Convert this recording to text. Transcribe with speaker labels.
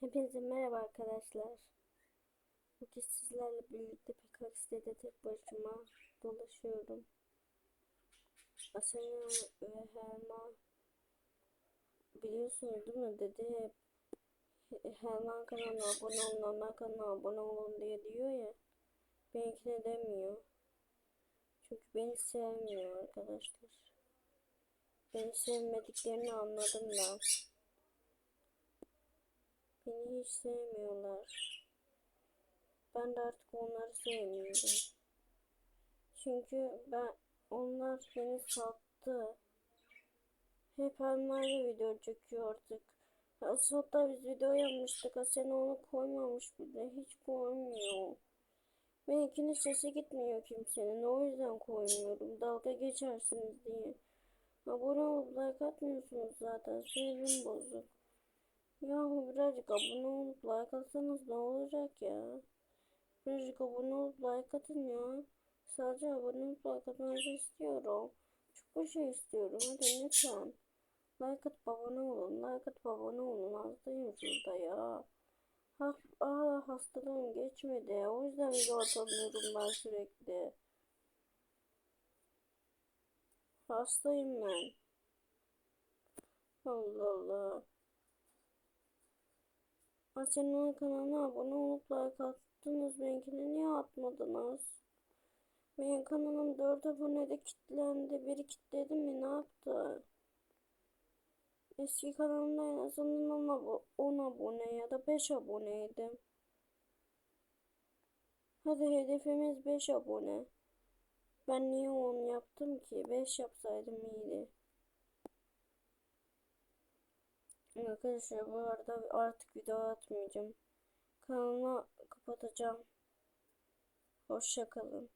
Speaker 1: Hepinize merhaba arkadaşlar. Bugün sizlerle birlikte Pekaks'te tek başıma dolaşıyorum. Asena ve Helma biliyorsunuz değil mi dedi hep Helma kanalına abone olun, Ömer kanalına abone olun diye diyor ya. Benimkine demiyor. Çünkü beni sevmiyor arkadaşlar. Beni sevmediklerini anladım ben. Hiç sevmiyorlar. Ben de artık onları sevmiyorum. Çünkü ben onlar beni sattı. Hep Elmer'le video çekiyor artık. Hatta biz video yapmıştık. Asena onu koymamış bile. Hiç koymuyor. Benimkinin sesi gitmiyor kimsenin. O yüzden koymuyorum. Dalga geçersiniz diye. Abone olup like atmıyorsunuz zaten. Sinirim bozuk. Yahu birazcık abone olup like atsanız ne olacak ya? Birazcık abone olup like atın ya. Sadece abone olup like atmanızı istiyorum. Çok bir şey istiyorum. Hadi lütfen. Like atıp abone olun. Like atıp abone olun. Hastayım şurada ya. Ha, aa, hastalığım geçmedi. O yüzden video atamıyorum ben sürekli. Hastayım ben. Allah Allah. Asena'nın kanalına abone olup like attınız. Benimkine niye atmadınız? Benim kanalım 4 abonede kilitlendi. Biri kilitledi mi? Ne yaptı? Eski kanalımda en azından 10, 10 abone ya da 5 aboneydim. Hadi hedefimiz 5 abone. Ben niye 10 yaptım ki? 5 yapsaydım iyiydi. Arkadaşlar bu arada artık video atmayacağım. Kanalı kapatacağım. Hoşça kalın.